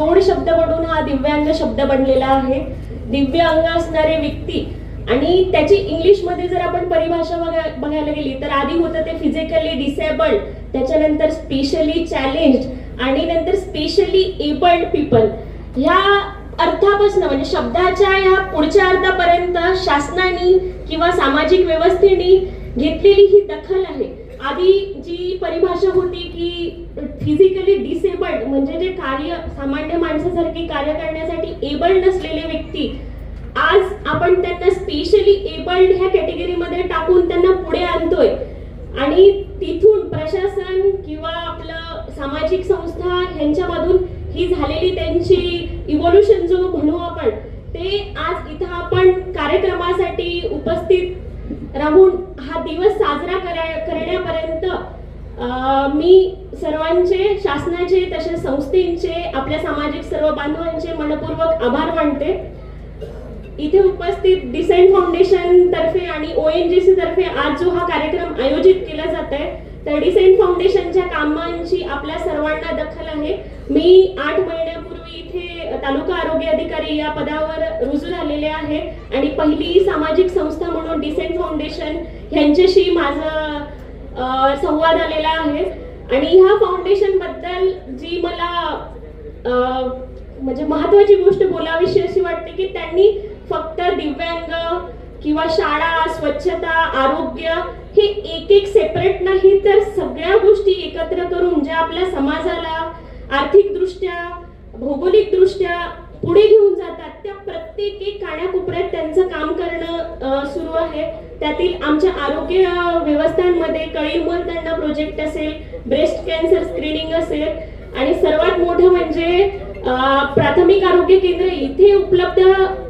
जोड शब्द म्हणून हा दिव्यांग शब्द बनलेला आहे. दिव्य अंग असणारे व्यक्ती आणि त्याची इंग्लिशमध्ये जर आपण परिभाषा बघायला गेली तर आधी होतं ते फिजिकली डिसेबल्ड त्याच्यानंतर स्पेशली चॅलेंज आणि नंतर स्पेशली एबल्ड पीपल ह्या अर्थापासून म्हणजे शब्दाच्या ह्या पुढच्या अर्थापर्यंत शासनाने किंवा सामाजिक व्यवस्थेने घेतलेली ही दखल आहे. आधी जी परिभाषा होती की फिजिकली डिसेबल्ड म्हणजे जे कार्य सामान्य माणसासारखी कार्य करण्यासाठी एबल्ड नसलेले व्यक्ती आज आपण त्यांना स्पेशली एबल्ड ह्या कॅटेगरीमध्ये टाकून त्यांना पुढे आणतोय. आणि तिथून प्रशासन किंवा आपलं सामाजिक संस्था ह्यांच्यामधून ही झालेली त्यांची इव्होल्युशन जो म्हणू आपण ते आज इथं आपण कार्यक्रमासाठी उपस्थित राहून हा दिवस साजरा करा- करण्यापर्यंत मी सर्वांचे शासनाचे तसेच संस्थेचे आपल्या सामाजिक सर्व बांधवांचे मनपूर्वक आभार मानते. इथे उपस्थित डिसेंट फाउंडेशन तर्फे आणि ओएनजीसी तर्फे आज जो हा कार्यक्रम आयोजित केला जात आहे तर डिसेंट फाउंडेशनच्या कामांची आपल्या सर्वांना दखल आहे. मी आठ महिने इथे तालुका आरोग्य अधिकारी या पदावर रुजू झालेले आहे आणि पहिली सामाजिक संस्था म्हणून डिसेंट फाउंडेशन यांच्याशी माझा संवाद आलेला आहे. आणि ह्या फाउंडेशनबद्दल जी मला म्हणजे महत्वाची गोष्ट बोलावीशी अशी वाटते की त्यांनी फक्त दिव्यांग किंवा शाळा स्वच्छता आरोग्य हे एक एक सेपरेट नाही तर सगळ्या गोष्टी एकत्र करून ज्या आपल्या समाजाला आर्थिकदृष्ट्या भौगोलिकदृष्ट्या पुढे घेऊन जातात त्या प्रत्येकी काण्याकोपऱ्यात त्यांचं काम करणं सुरू आहे. त्यातील आमच्या आरोग्य व्यवस्थांमध्ये कळीमल त्यांना प्रोजेक्ट असेल ब्रेस्ट कॅन्सर स्क्रीनिंग असेल. आणि सर्वात मोठं म्हणजे प्राथमिक आरोग्य केंद्र इथे उपलब्ध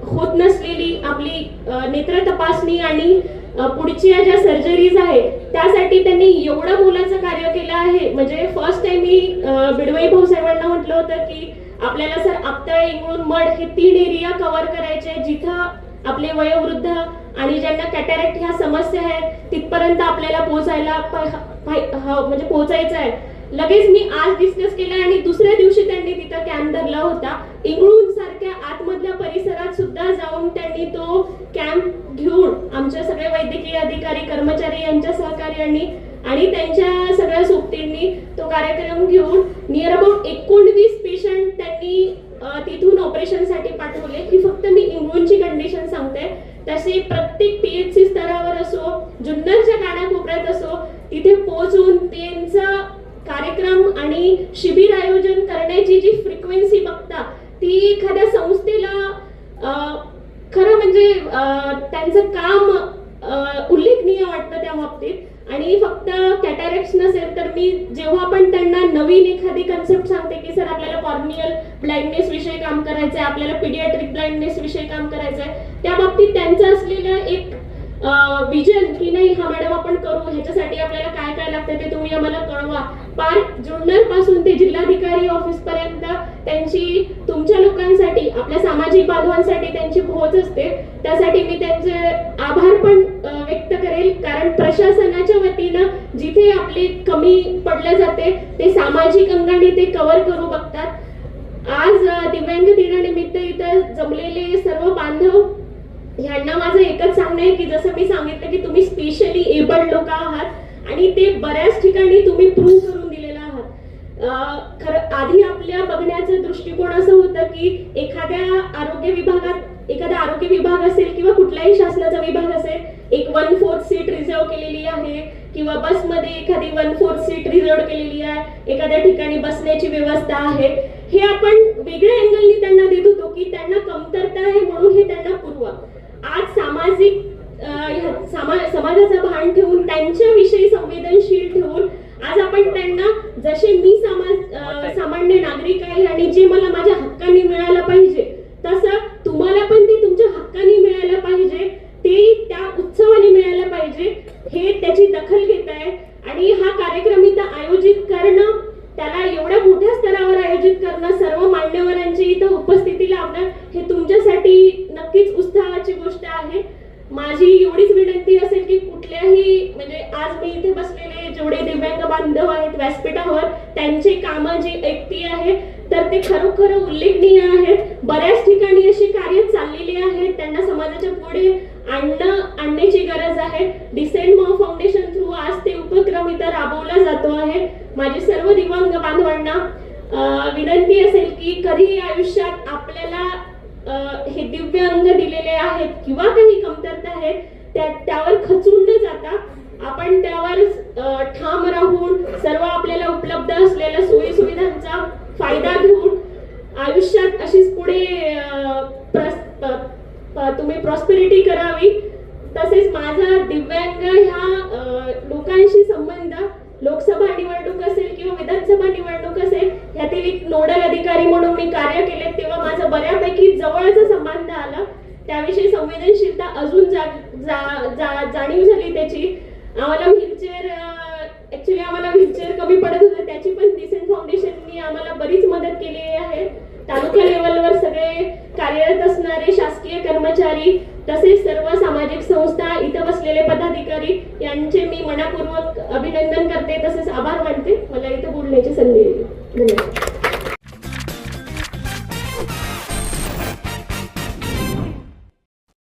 होत नसलेली आपली नेत्र तपासणी आणि पुढच्या ज्या सर्जरीज आहेत त्यासाठी त्यांनी एवढं मोलाचं कार्य केलं आहे. म्हणजे फर्स्ट टाइम मी अ, बिडवाई भाऊ साहेबांना म्हटलं होतं की आपल्याला सर आपतळे इंगळून मड हे तीन एरिया कव्हर करायचे जिथं आपले वयोवृद्ध आणि ज्यांना कॅटॅरेक्ट ह्या समस्या आहेत तिथपर्यंत आपल्याला पोहोचायला म्हणजे पोहोचायचं आहे. लगेच मी आज डिस्कस केलं आणि दुसऱ्या दिवशी त्यांनी तिथं कॅम्प धरला होता. इंगळून सारख्या आतमधल्या परिसरात सुद्धा जाऊन त्यांनी तो कॅम्प घेऊन आमच्या सगळे वैद्यकीय अधिकारी कर्मचारी यांच्या सहकार्यांनी आणि त्यांच्या सगळ्या सोबतींनी कार्यक्रम घेऊन नियर अबाउट एकोणवीस पेशंट त्यांनी तिथून ऑपरेशनसाठी पाठवले. ही फक्त मी इंगळूनची कंडिशन सांगते. तसे प्रत्येक पीएचसी स्तरावर असो जुन्नरच्या कानाकोपऱ्यात असो तिथे पोहोचून त्यांचा कार्यक्रम आणि शिबिर आयोजन करण्याची जी फ्रिक्वेन्सी बघता ती एखाद्या संस्थेला खरं म्हणजे त्यांचं काम उल्लेखनीय वाटतं त्या बाबतीत. आणि फक्त कॅटॅरेक्ट नसेल तर मी जेव्हा पण त्यांना नवीन एखादी कन्सेप्ट सांगते की सर आपल्याला कॉर्नियल ब्लाइंडनेस विषयी काम करायचं आहे आपल्याला पिडियाट्रिक ब्लाइंडनेस विषयी काम करायचं आहे त्या बाबतीत त्यांचं असलेलं एक विजन की नाही हा मॅडम आपण करू ह्याच्यासाठी आपल्याला काय काय लागतं ते तुम्ही आम्हाला कळवा. पार्क जुन्नरपासून ते जिल्हाधिकारी ऑफिस पर्यंत त्यांची तुमच्या लोकांसाठी आपल्या सामाजिक बांधवांसाठी त्यांची पोहोच असते. त्यासाठी मी त्यांचे आभार पण व्यक्त करेल. कारण प्रशासनाच्या वतीनं जिथे आपली कमी पडले जाते ते सामाजिक अंगाने ते कव्हर करू बघतात. आज दिव्यांग दिनानिमित्त इथं जमलेले सर्व बांधव ह्यांना माझं एकच सांगणं आहे की जसं मी सांगितलं की तुम्ही स्पेशली एबल्ड लोक आहात आणि ते बऱ्याच ठिकाणी तुम्ही प्रूव्ह करून दिलेलं आहात. खरं आधी आपल्या बघण्याचं दृष्टिकोन असं होतं की एखाद्या आरोग्य विभागात एखादा आरोग्य विभाग असेल किंवा कुठलाही शासनाचा विभाग असेल एक वन फोर्थ सीट रिझर्व केलेली आहे. किंवा बसमध्ये एखादी वन फोर्थ सीट रिझर्व केलेली आहे. एखाद्या ठिकाणी बसण्याची व्यवस्था आहे. हे आपण वेगळ्या अँगलनी त्यांना देत होतो की त्यांना कमतरता आहे म्हणून हे त्यांना पुरवा. आज सामाजिक समाजाचा सामा- समाजाचं भान ठेवून त्यांच्याविषयी संवेदनशील ठेवून आज आपण त्यांना जसे मी समाज सामान्य नागरिक आहे आणि जे मला माझ्या हक्काने मिळालं पाहिजे तसं तुम्हाला पण ते तुमच्या हक्काने मिळायला पाहिजे ते त्या उत्सवाने मिळायला पाहिजे हे त्याची दखल घेत आहे आणि हा कार्यक्रम इथं आयोजित करणं त्याला एवढ्या मोठ्या स्तरावर आयोजित करणं सर्व मान्यवरांची इथं उपस्थिती लावणं हे तुमच्यासाठी नक्कीच उत्साहाची गोष्ट आहे. माझी एवढीच विनंती असेल की कुठल्याही म्हणजे आज मी इथे बसलेले जेवढे दिव्यांग बांधव आहेत व्यासपीठावर त्यांची कामं जी ऐकती आहे तर ते खरोखर उल्लेखनीय आहेत. बऱ्याच ठिकाणी अशी कार्य चाललेली आहेत त्यांना समाजाच्या पुढे आणणं आणण्याची गरज आहे. डिसेंट मॉ फाउंडेशन थ्रू आज ते उपक्रम इथं राबवला जातो आहे. माझे सर्व दिव्यांग बांधवांना विनंती असेल की कधीही आयुष्यात आपल्याला हे दिव्य अंग दिलेले आहेत किंवा काही कमतरता आहेत त्या त्यावर खचून न जाता आपण त्यावर ठाम राहून सर्व आपल्याला उपलब्ध असलेल्या सोयी सुविधांचा फायदा घेऊन आयुष्यात अशीच पुढे प्रस- तुम्ही प्रॉस्पेरिटी करावी. तसेच माझा दिव्यांग ह्या लोकांशी संबंध लोकसभा निवडणूक असेल किंवा विधानसभा निवडणूक असेल नोडल अधिकारी म्हणून मी कार्य केले तेव्हा माझा बऱ्यापैकी जवळचा संबंध आला. त्याविषयी संवेदनशीलता अजून जा, जा, जा, जाणीव झाली त्याची. आम्हाला व्हीलचेअर ऍक्च्युली आम्हाला व्हीलचेअर कमी पडत होतं त्याची पण डिसेंट फाउंडेशननी आम्हाला बरीच मदत केली आहे. तालुका लेवलवर सगळे कार्यरत असणारे शासकीय कर्मचारी तसेच सर्व सामाजिक संस्था इथं बसलेले पदाधिकारी यांचे मी मनापूर्वक अभिनंदन करते तसेच आभार मानते. मला इथं बोलण्याची संधी दिली धन्यवाद.